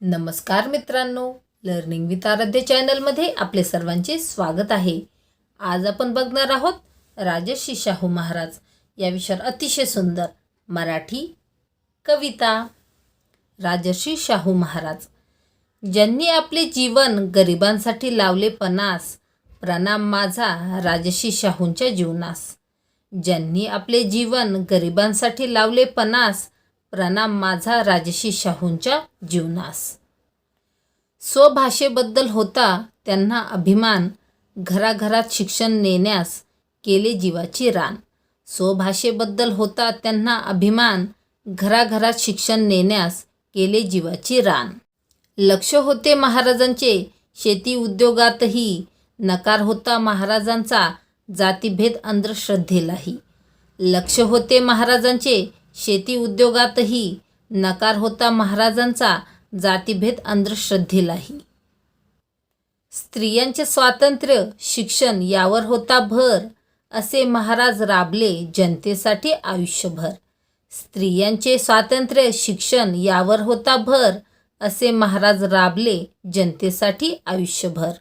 नमस्कार मित्रांनो learning with आराध्य चॅनलमध्ये आपले सर्वांचे स्वागत आहे. आज आपण बघणार आहोत राजर्षी शाहू महाराज. या विषयावर अतिशय सुंदर मराठी कविता. राजर्षी शाहू महाराज. ज्यांनी आपले जीवन गरिबांसाठी लावले पणास प्रणाम माझा राजर्षी शाहूंच्या जीवनास. ज्यांनी आपले जीवन गरिबांसाठी लावले पणास प्रणाम माझा राजशी शाहूंच्या जीवनास. स्वभाषेबद्दल होता त्यांना अभिमान. घराघरात शिक्षण नेण्यास केले जीवाची रान. स्वभाषेबद्दल होता त्यांना अभिमान. घराघरात शिक्षण नेण्यास केले जीवाची रान. लक्ष होते महाराजांचे. शेती उद्योगातही नकार होता महाराजांचा. जातीभेद अंधश्रद्धेलाही. लक्ष होते महाराजांचे. शेती उद्योगातही नकार होता महाराजांचा जातीभेद अंधश्रद्धेलाही. स्त्रियांचे स्वातंत्र्य शिक्षण यावर होता भर असे महाराज राबले जनतेसाठी आयुष्यभर. स्त्रियांचे स्वातंत्र्य शिक्षण यावर होता भर असे महाराज राबले जनतेसाठी आयुष्यभर.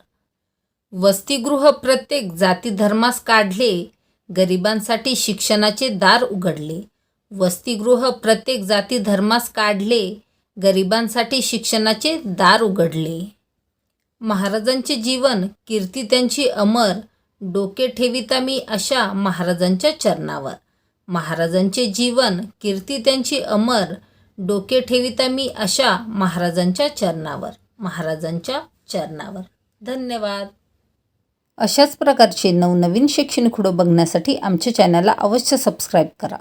वसतिगृह प्रत्येक जाती धर्मास काढले गरिबांसाठी शिक्षणाचे दार उघडले. वसतिगृह प्रत्येक जाती धर्मास काढले गरिबांसाठी शिक्षणाचे दार उघडले. महाराजांचे जीवन कीर्ती त्यांची अमर डोके ठेविता मी अशा महाराजांच्या चरणावर. महाराजांचे जीवन कीर्ती त्यांची अमर डोके ठेविता मी अशा महाराजांच्या चरणावर. महाराजांच्या चरणावर. धन्यवाद. अशाच प्रकारचे नवनवीन शैक्षणिक खुडो बघण्यासाठी आमच्या चॅनलला अवश्य सबस्क्राईब करा.